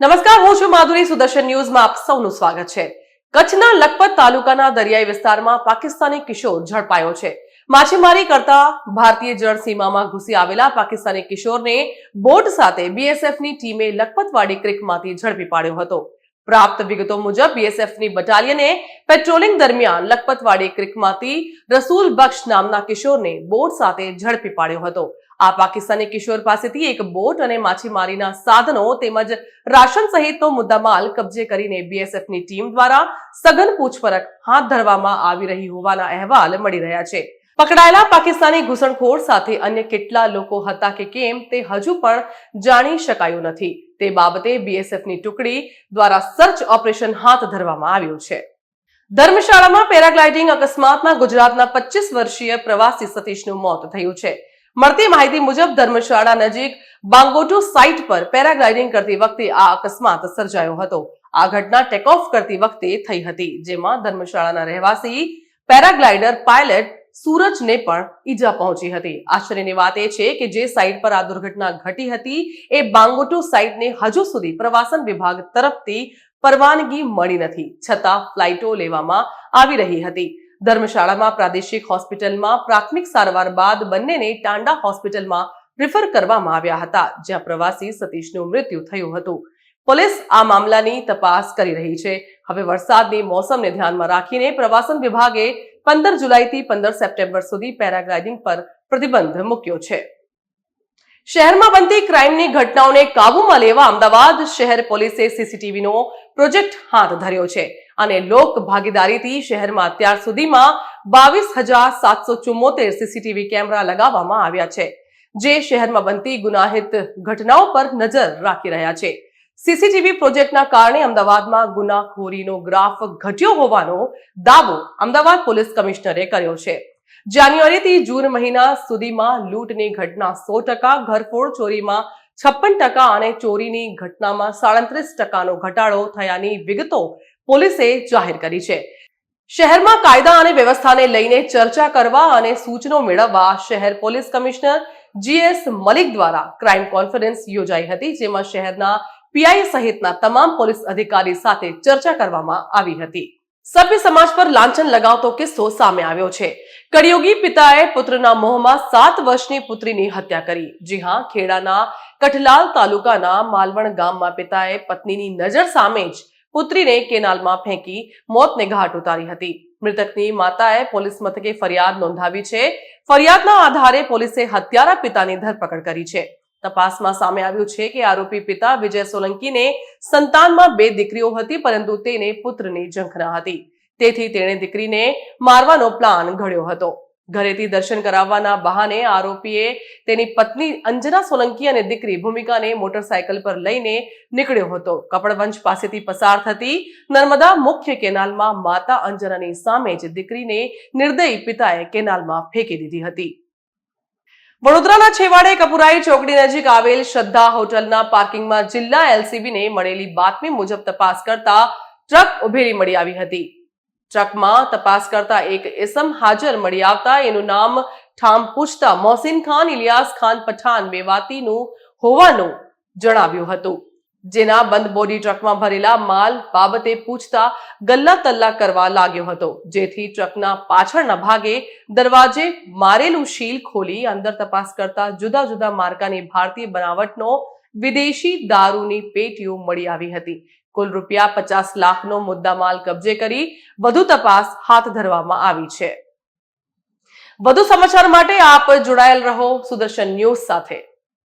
નમસ્કાર, હું છું માધુરી સુદર્શન ન્યૂઝમાં આપ સૌનું સ્વાગત છે. કચ્છના લખપત તાલુકાના દરિયાઈ વિસ્તારમાં પાકિસ્તાની કિશોર ઝડપાયો છે. માછીમારી કરતા ભારતીય જળ સીમામાં ઘૂસી આવેલા પાકિસ્તાની કિશોરને બોટ સાથે બીએસએફની ટીમે લખપતવાડી ક્રિકમાંથી ઝડપી પાડ્યો હતો. પ્રાપ્ત વિગતો મુજબ બીએસએફની બટાલિયને પેટ્રોલિંગ દરમિયાન લખપતવાડી ક્રિકમાંથી રસૂલ બક્ષ નામના કિશોરને બોટ સાથે ઝડપી પાડ્યો હતો. આ પાકિસ્તાની કિશોર પાસેથી એક બોટ અને માછીમારીના સાધનો તેમજ રાશન સહિતનો મુદ્દામાલ કબજે કરીને બીએસએફની ટીમ દ્વારા સઘન પૂછપરછ હાથ ધરવામાં આવી રહી હોવાના અહેવાલ મળી રહ્યા છે. પકડાયેલા પાકિસ્તાની ઘૂસણખોર સાથે અન્ય કેટલા લોકો હતા કે કેમ તે હજુ પણ જાણી શકાયું નથી. તે બાબતે બીએસએફની ટુકડી દ્વારા સર્ચ ઓપરેશન હાથ ધરવામાં આવ્યું છે. ધર્મશાળામાં પેરાગ્લાઇડિંગ અકસ્માતમાં ગુજરાતના પચીસ વર્ષીય પ્રવાસી સતીશનું મોત થયું છે. મળતી માહિતી મુજબ ધર્મશાળા નજીક બાંગોટો સાઇટ પર પેરાગ્લાઇડિંગ કરતી વખતે આ અકસ્માત સર્જાયો હતો. આ ઘટના ટેક ઓફ કરતી વખતે થઈ હતી, જેમાં ધર્મશાળાના રહેવાસી પેરાગ્લાઇડર પાયલટ સૂરજને પણ ઈજા પહોંચી હતી. આશ્ચર્યની વાત એ છે કે જે સાઇટ પર આ દુર્ઘટના ઘટી હતી, એ બાંગોટો સાઇટને હજુ સુધી પ્રવાસન વિભાગ તરફથી પરવાનગી મળી નથી. છતાં ફ્લાઇટો લેવામાં આવી રહી હતી. ધર્મશાળામાં પ્રાદેશિક હોસ્પિટલમાં પ્રાથમિક સારવાર બાદ બંનેને ટાંડા હોસ્પિટલમાં રિફર કરવામાં આવ્યા હતા, જ્યાં પ્રવાસી સતીશનું મૃત્યુ થયું હતું. પોલીસ આ મામલાની તપાસ કરી રહી છે. હવે વરસાદની મોસમને ધ્યાનમાં રાખીને પ્રવાસન વિભાગે પંદર જુલાઈથી પંદર સપ્ટેમ્બર સુધી પેરાગ્લાઇડિંગ પર પ્રતિબંધ મૂક્યો છે. શહેરમાં બનતી ક્રાઇમની ઘટનાઓને કાબૂમાં લેવા અમદાવાદ શહેર પોલીસે સીસીટીવીનો પ્રોજેક્ટ હાથ ધર્યો છે અને લોક ભાગીદારીથી શહેરમાં અત્યાર સુધીમાં બાવીસ હજાર સાતસો ચુમ્મોતેર સીસીટીવી કેમેરા લગાવવામાં આવ્યા છે, જે શહેરમાં બનતી ગુનાહિત ઘટનાઓ પર નજર રાખી રહ્યા છે. સીસીટીવી પ્રોજેક્ટના કારણે અમદાવાદમાં ગુનાખોરીનો ગ્રાફ ઘટ્યો હોવાનો દાવો અમદાવાદ પોલીસ કમિશનરે કર્યો છે. જાન્યુઆરીથી જૂન મહિના સુધીમાં લૂંટની ઘટના સો ટકા, ઘરફોડ ચોરીમાં છપ્પન ટકા અને ચોરીની ઘટનામાં સાડત્રીસ ટકાનો ઘટાડો થયાની વિગતો પોલીસે જાહેર કરી છે. શહેરમાં કાયદા અને વ્યવસ્થાને લઈને ચર્ચા કરવા અને સૂચનો મેળવવા શહેર પોલીસ કમિશનર જીએસ મલિક દ્વારા ક્રાઇમ કોન્ફરન્સ યોજાઈ હતી, જેમાં શહેરના પીઆઈ સહિતના તમામ પોલીસ અધિકારી સાથે ચર્ચા કરવામાં આવી હતી. સભ્ય સમાજ પર લાંછન લગાવતો કિસ્સો સામે આવ્યો છે. કડિયોગી પિતાએ પુત્રના મોહમાં સાત વર્ષની પુત્રીની હત્યા કરી. જી હા, ખેડાના કઠલાલ તાલુકાના માલવણ ગામમાં પિતાએ પત્નીની નજર સામે જ પુત્રીને કેનાલમાં ફેંકી મોતને ઘાટ ઉતારી હતી. મૃતકની માતાએ પોલીસ મથકે ફરિયાદ નોંધાવી છે. ફરિયાદના આધારે પોલીસે હત્યારા પિતાની ધરપકડ કરી છે. તપાસમાં સામે આવ્યું છે કે આરોપી પિતા વિજય સોલંકીને સંતાનમાં બે દીકરીઓ હતી, પરંતુ તેને પુત્રની ઝંખના હતી. તેથી તેણે દીકરીને મારવાનો પ્લાન ઘડ્યો હતો. ઘરેથી દર્શન કરાવવાના બહાને આરોપીએ તેની પત્ની અંજના સોલંકી અને દીકરી ભૂમિકાને મોટરસાયકલ પર લઈને નીકળ્યો હતો. કપડવંશ પાસેથી પસાર થતી નર્મદા મુખ્ય કેનાલમાં માતા અંજનાની સામે જ દીકરીને નિર્દયી પિતાએ કેનાલમાં ફેંકી દીધી હતી. વડોદરાના છેવાડે કપુરાઈ ચોકડી નજીક આવેલ શ્રદ્ધા હોટલના પાર્કિંગમાં જિલ્લા એલસીબીને મળેલી બાતમી મુજબ તપાસ કરતા ટ્રક ઉભેરી મળી આવી હતી. ટ્રકમાં તપાસ કરતા એક એસમ હાજર મળી આવતા એનું નામ ઠામ પૂછતા મોહસિન ખાન, ઇલિયાસ ખાન પઠાણ મેવાતીનું હોવાનું જણાવ્યું હતું. જેના બંધ બોડી ટ્રકમાં ભરેલા માલ બાબતે પૂછતા ગલ્લા તલ્લા કરવા લાગ્યો હતો. જેથી ટ્રકના પાછળના ભાગે દરવાજે મારેલું શીલ ખોલી અંદર તપાસ કરતા જુદા જુદા માર્કાની ભારતીય બનાવટનો વિદેશી દારૂની પેટીઓ મળી આવી હતી. કુલ રૂપિયા પચાસ લાખનો મુદ્દામાલ કબજે કરી વધુ તપાસ હાથ ધરવામાં આવી છે. વધુ સમાચાર માટે આપ જોડાયેલ રહો સુદર્શન ન્યૂઝ સાથે.